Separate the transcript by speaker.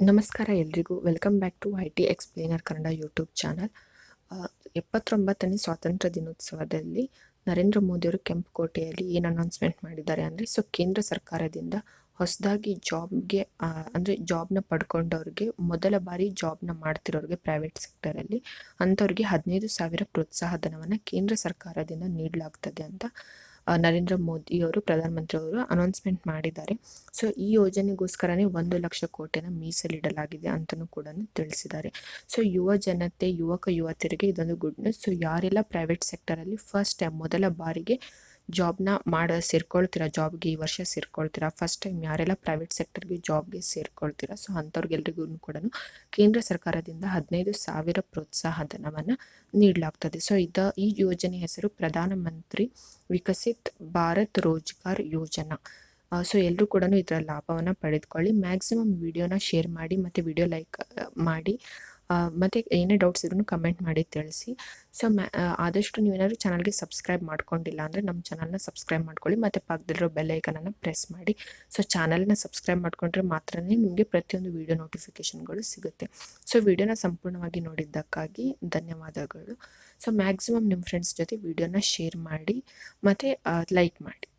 Speaker 1: ನಮಸ್ಕಾರ ಎಲ್ರಿಗೂ. Welcome back to I T explainer Kannada YouTube channel ಎಪ್ಪತ್ತೊಂಬತ್ತನೇ ಸ್ವಾತಂತ್ರ್ಯ ದಿನೋತ್ಸವದಲ್ಲಿ ನರೇಂದ್ರ ಮೋದಿಯವರು ಕೆಂಪುಕೋಟೆಯಲ್ಲಿ ಏನು ಅನೌನ್ಸ್ಮೆಂಟ್ ಮಾಡಿದ್ದಾರೆ ಅಂದರೆ ಸೊ ಕೇಂದ್ರ ಸರ್ಕಾರದಿಂದ ಹೊಸದಾಗಿ ಜಾಬ್ಗೆ ಅಂದರೆ ಜಾಬ್ನ ಪಡ್ಕೊಂಡವ್ರಿಗೆ, ಮೊದಲ ಬಾರಿ ಜಾಬ್ನ ಮಾಡ್ತಿರೋರಿಗೆ ಪ್ರೈವೇಟ್ ಸೆಕ್ಟರಲ್ಲಿ ಅಂಥವ್ರಿಗೆ ಹದಿನೈದು ಸಾವಿರ ಪ್ರೋತ್ಸಾಹ ಧನವನ್ನು ಕೇಂದ್ರ ಸರ್ಕಾರದಿಂದ ನೀಡಲಾಗ್ತದೆ ಅಂತ ನರೇಂದ್ರ ಮೋದಿ ಅವರು, ಪ್ರಧಾನಮಂತ್ರಿ ಅವರು ಅನೌನ್ಸ್ಮೆಂಟ್ ಮಾಡಿದ್ದಾರೆ. ಸೊ ಈ ಯೋಜನೆಗೋಸ್ಕರನೇ ಒಂದು ಲಕ್ಷ ಕೋಟಿನ ಮೀಸಲಿಡಲಾಗಿದೆ ಅಂತಲೂ ಕೂಡ ತಿಳಿಸಿದ್ದಾರೆ. ಸೊ ಯುವ ಜನತೆ, ಯುವಕ, ಯುವತಿಯರಿಗೆ ಇದೊಂದು ಗುಡ್ ನ್ಯೂಸ್ ಸೊ ಯಾರೆಲ್ಲ ಪ್ರೈವೇಟ್ ಸೆಕ್ಟರಲ್ಲಿ ಫಸ್ಟ್ ಟೈಮ್ ಮೊದಲ ಬಾರಿಗೆ ಜಾಬ್ನ ಮಾಡ ಸೇರ್ಕೊಳ್ತೀರಾ ಜಾಬ್ಗೆ ಈ ವರ್ಷ ಸೇರ್ಕೊಳ್ತೀರಾ? ಫಸ್ಟ್ ಟೈಮ್ ಯಾರೆಲ್ಲ ಪ್ರೈವೇಟ್ ಸೆಕ್ಟರ್ಗೆ ಜಾಬ್ಗೆ ಸೇರ್ಕೊಳ್ತೀರಾ? ಸೊ ಅಂಥವ್ರಿಗೆಲ್ರಿಗೂ ಕೂಡ ಕೇಂದ್ರ ಸರ್ಕಾರದಿಂದ ಹದಿನೈದು ಸಾವಿರ ಪ್ರೋತ್ಸಾಹ ಧನವನ್ನು ನೀಡಲಾಗ್ತದೆ. ಸೊ ಇದ, ಈ ಯೋಜನೆ ಹೆಸರು ಪ್ರಧಾನಮಂತ್ರಿ ವಿಕಸಿತ್ ಭಾರತ್ ರೋಜ್ಗಾರ್ ಯೋಜನಾ. ಸೊ ಎಲ್ಲರೂ ಕೂಡ ಇದರ ಲಾಭವನ್ನು ಪಡೆದುಕೊಳ್ಳಿ. ಮ್ಯಾಕ್ಸಿಮಮ್ ವಿಡಿಯೋನ ಶೇರ್ ಮಾಡಿ ಮತ್ತು ವಿಡಿಯೋ ಲೈಕ್ ಮಾಡಿ. ಮತ್ತೆ ಏನೇ ಡೌಟ್ಸ್ ಇದ್ರೂ ಕಮೆಂಟ್ ಮಾಡಿ ತಿಳಿಸಿ. ಸೊ ಮ್ಯಾ ಆದಷ್ಟು ನೀವೇನಾದರೂ ಚಾನಲ್ಗೆ ಸಬ್ಸ್ಕ್ರೈಬ್ ಮಾಡ್ಕೊಂಡಿಲ್ಲ ಅಂದರೆ ನಮ್ಮ ಚಾನಲ್ನ ಸಬ್ಸ್ಕ್ರೈಬ್ ಮಾಡ್ಕೊಳ್ಳಿ, ಮತ್ತು ಪಕ್ಕದಲ್ಲಿರೋ ಬೆಲ್ ಐಕನನ್ನು ಪ್ರೆಸ್ ಮಾಡಿ. ಸೊ ಚಾನಲ್ನ ಸಬ್ಸ್ಕ್ರೈಬ್ ಮಾಡ್ಕೊಂಡ್ರೆ ಮಾತ್ರನೇ ನಿಮಗೆ ಪ್ರತಿಯೊಂದು ವಿಡಿಯೋ ನೋಟಿಫಿಕೇಷನ್ಗಳು ಸಿಗುತ್ತೆ. ಸೊ ವಿಡಿಯೋನ ಸಂಪೂರ್ಣವಾಗಿ ನೋಡಿದ್ದಕ್ಕಾಗಿ ಧನ್ಯವಾದಗಳು. ಸೊ ಮ್ಯಾಕ್ಸಿಮಮ್ ನಿಮ್ಮ ಫ್ರೆಂಡ್ಸ್ ಜೊತೆ ವಿಡಿಯೋನ ಶೇರ್ ಮಾಡಿ, ಮತ್ತು ಲೈಕ್ ಮಾಡಿ.